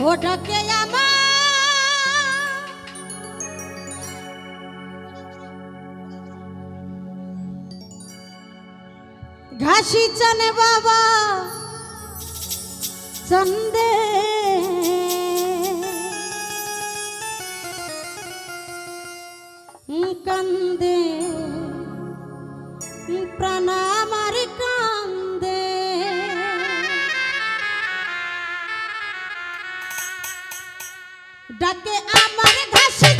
ও আমার ঘাসি চনে বাবা চন্দে। কান্দে। ডাকে আমার ঘাসে